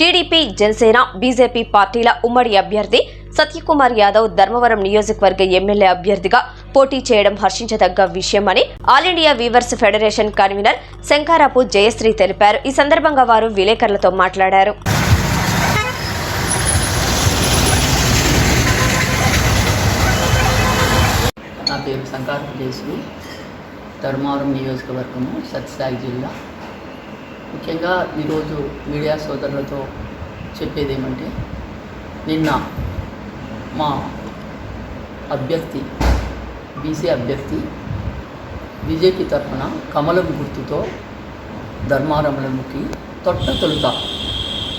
TDP Janasena BJP పార్టీల ఉమ్మడి అభ్యర్థి సత్యకుమార్ యాదవ్ ధర్మవరం నియోజకవర్గ ఎమ్మెల్యే అభ్యర్థిగా పోటీ చేయడం హర్షించదగ్గ విషయమని all India weavers federation convener Shankarapu Jayashree తెలిపారు. ఈ సందర్భంగా వారు విలేకరులతో మాట్లాడారు. నా పేరు ధర్మవరం నియోజకవర్గము సత్యసాయి జిల్లా. ముఖ్యంగా ఈరోజు మీడియా సోదరులతో చెప్పేది ఏమంటే నిన్న మా అభ్యర్థి బీసీ అభ్యర్థి బీజేపీ తరఫున కమలం గుర్తుతో ధర్మారంలోకి తొట్ట తొలుత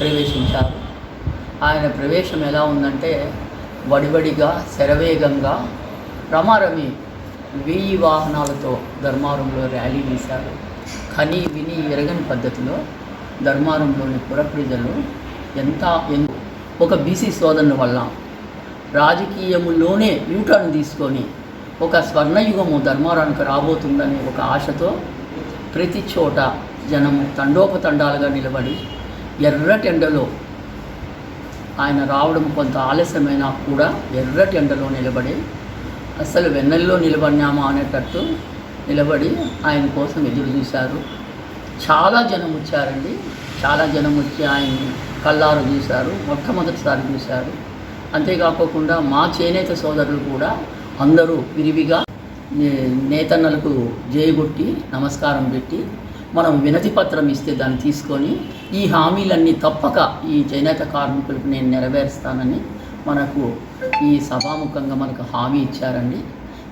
ప్రవేశించారు. ఆయన ప్రవేశం ఎలా ఉందంటే వడివడిగా శరవేగంగా రమారమి వెయ్యి వాహనాలతో ధర్మారంలో ర్యాలీ వేశారు. కని విని ఎరగని పద్ధతిలో ధర్మారంలోని పురప్రజలు ఎంత ఎందు ఒక బీసీ సోదరుని వల్ల రాజకీయములోనే యూటర్న్ తీసుకొని ఒక స్వర్ణయుగము ధర్మారానికి రాబోతుందనే ఒక ఆశతో ప్రతి చోట జనము తండోపతండాలుగా నిలబడి ఎర్రటెండలో ఆయన రావడం కొంత ఆలస్యమైనా కూడా ఎర్రటి ఎండలో నిలబడి అసలు వెన్నెల్లో నిలబడినామా అనేటట్టు నిలబడి ఆయన కోసం ఎదురు చూశారు. చాలా జనం వచ్చారండి. చాలా జనం వచ్చి ఆయన కల్లారు చూశారు. మొట్టమొదటిసారి చూశారు. అంతేకాకుండా మా చేనేత సోదరులు కూడా అందరూ విరివిగా నే- నేతన్నలకు జయగొట్టి నమస్కారం పెట్టి మనం వినతి పత్రం ఇస్తే దాన్ని తీసుకొని ఈ హామీలన్నీ తప్పక ఈ చేనేత కార్మికులకు నేను నెరవేరుస్తానని మనకు ఈ సభాముఖంగా మనకు హామీ ఇచ్చారండి.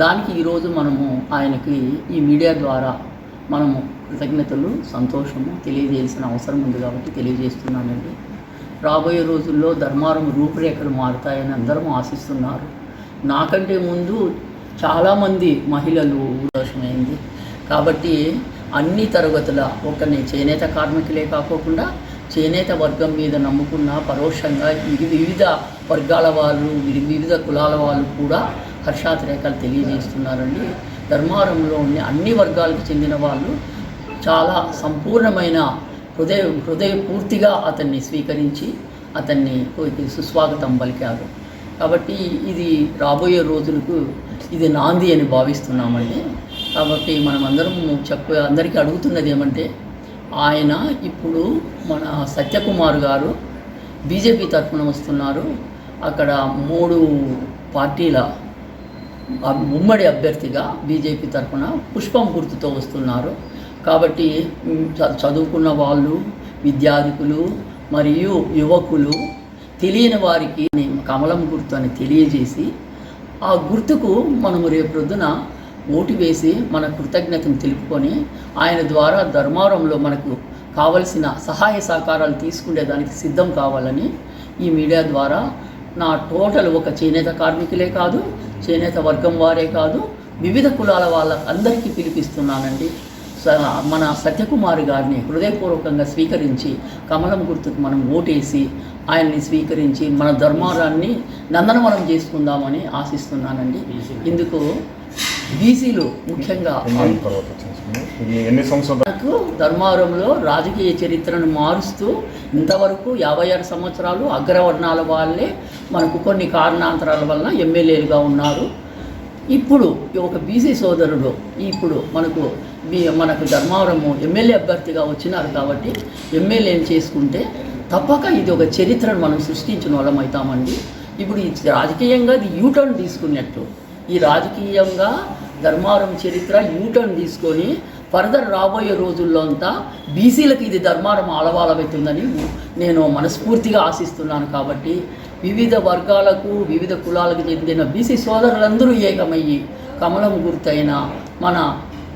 దానికి ఈరోజు మనము ఆయనకి ఈ మీడియా ద్వారా మనము కృతజ్ఞతలు సంతోషము తెలియజేయాల్సిన అవసరం ఉంది కాబట్టి తెలియజేస్తున్నానండి. రాబోయే రోజుల్లో ధర్మారం రూపురేఖలు మారుతాయని అందరం ఆశిస్తున్నారు. నాకంటే ముందు చాలామంది మహిళలు దోషమైంది కాబట్టి అన్ని తరగతుల ఒకరిని చేనేత కార్మికులే కాకోకుండా చేనేత వర్గం మీద నమ్ముకున్న పరోక్షంగా ఇది వివిధ వర్గాల వాళ్ళు వివిధ కులాల వాళ్ళు కూడా హర్షాతిరేకాలు తెలియజేస్తున్నారండి. ధర్మారంలో ఉండే అన్ని వర్గాలకు చెందిన వాళ్ళు చాలా సంపూర్ణమైన హృదయ హృదయపూర్తిగా అతన్ని స్వీకరించి అతన్ని సుస్వాగతం పలికారు. కాబట్టి ఇది రాబోయే రోజులకు ఇది నాంది అని భావిస్తున్నామండి. కాబట్టి మనం అందరం చెప్ప అందరికీ అడుగుతున్నది ఏమంటే ఆయన ఇప్పుడు మన సత్యకుమార్ గారు బీజేపీ తరఫున వస్తున్నారు. అక్కడ మూడు పార్టీల ఉమ్మడి అభ్యర్థిగా బీజేపీ తరఫున పుష్పం గుర్తుతో వస్తున్నారు. కాబట్టి చ- చదువుకున్న వాళ్ళు విద్యార్థికులు మరియు యువకులు తెలియని వారికి కమలం గుర్తు అని తెలియజేసి ఆ గుర్తుకు మనము రేపొద్దున ఓటు వేసి మన కృతజ్ఞతను తెలుపుకొని ఆయన ద్వారా ధర్మారంలో మనకు కావలసిన సహాయ సహకారాలు తీసుకునేదానికి సిద్ధం కావాలని ఈ మీడియా ద్వారా నా టోటల్ ఒక చేనేత కార్మికులే కాదు చేనేత వర్గం వారే కాదు వివిధ కులాల వాళ్ళ అందరికీ పిలిపిస్తున్నానండి మన సత్యకుమార్ గారిని హృదయపూర్వకంగా స్వీకరించి కమలం గుర్తుకు మనం ఓటేసి ఆయన్ని స్వీకరించి మన ధర్మారాన్ని నందనవనం చేసుకుందామని ఆశిస్తున్నానండి. ఇందుకు బీసీలు ముఖ్యంగా మనకు ధర్మవరంలో రాజకీయ చరిత్రను మారుస్తూ ఇంతవరకు యాభై ఆరు సంవత్సరాలు అగ్రవర్ణాల వాళ్ళే మనకు కొన్ని కారణాంతరాల వలన ఎమ్మెల్యేలుగా ఉన్నారు. ఇప్పుడు ఒక బీసీ సోదరుడు ఇప్పుడు మనకు మనకు ధర్మవరము ఎమ్మెల్యే అభ్యర్థిగా వచ్చినారు కాబట్టి ఎమ్మెల్యేని చేసుకుంటే తప్పక ఇది ఒక చరిత్రను మనం సృష్టించిన వాళ్ళం అవుతామండి. ఇప్పుడు ఈ రాజకీయంగా ఇది యూటర్న్ తీసుకున్నట్టు. ఈ రాజకీయంగా ధర్మవరం చరిత్ర యూటర్న్ తీసుకొని ఫర్దర్ రాబోయే రోజుల్లో అంతా బీసీలకు ఇది ధర్మారం ఆలవాలవుతుందని నేను మనస్ఫూర్తిగా ఆశిస్తున్నాను కాబట్టి వివిధ వర్గాలకు వివిధ కులాలకు చెందిన బీసీ సోదరులందరూ ఏకమయ్యి కమలం గుర్తైన మన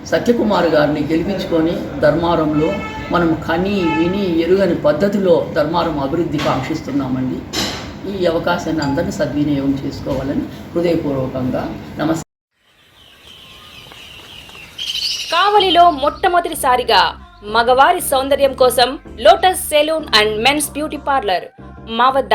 సత్యకుమార్ గారిని గెలిపించుకొని ధర్మారంలో మనం కని విని ఎరుగని పద్ధతిలో ధర్మారం అభివృద్ధి కాంక్షిస్తున్నామండి ఈ అవకాశాన్ని అందరినీ సద్వినియోగం చేసుకోవాలని హృదయపూర్వకంగా నమస్కారం కావలిలో మొట్టమొదటిసారిగా మగవారి సౌందర్యం కోసం lotus salon and men's beauty parlour మా వద్ద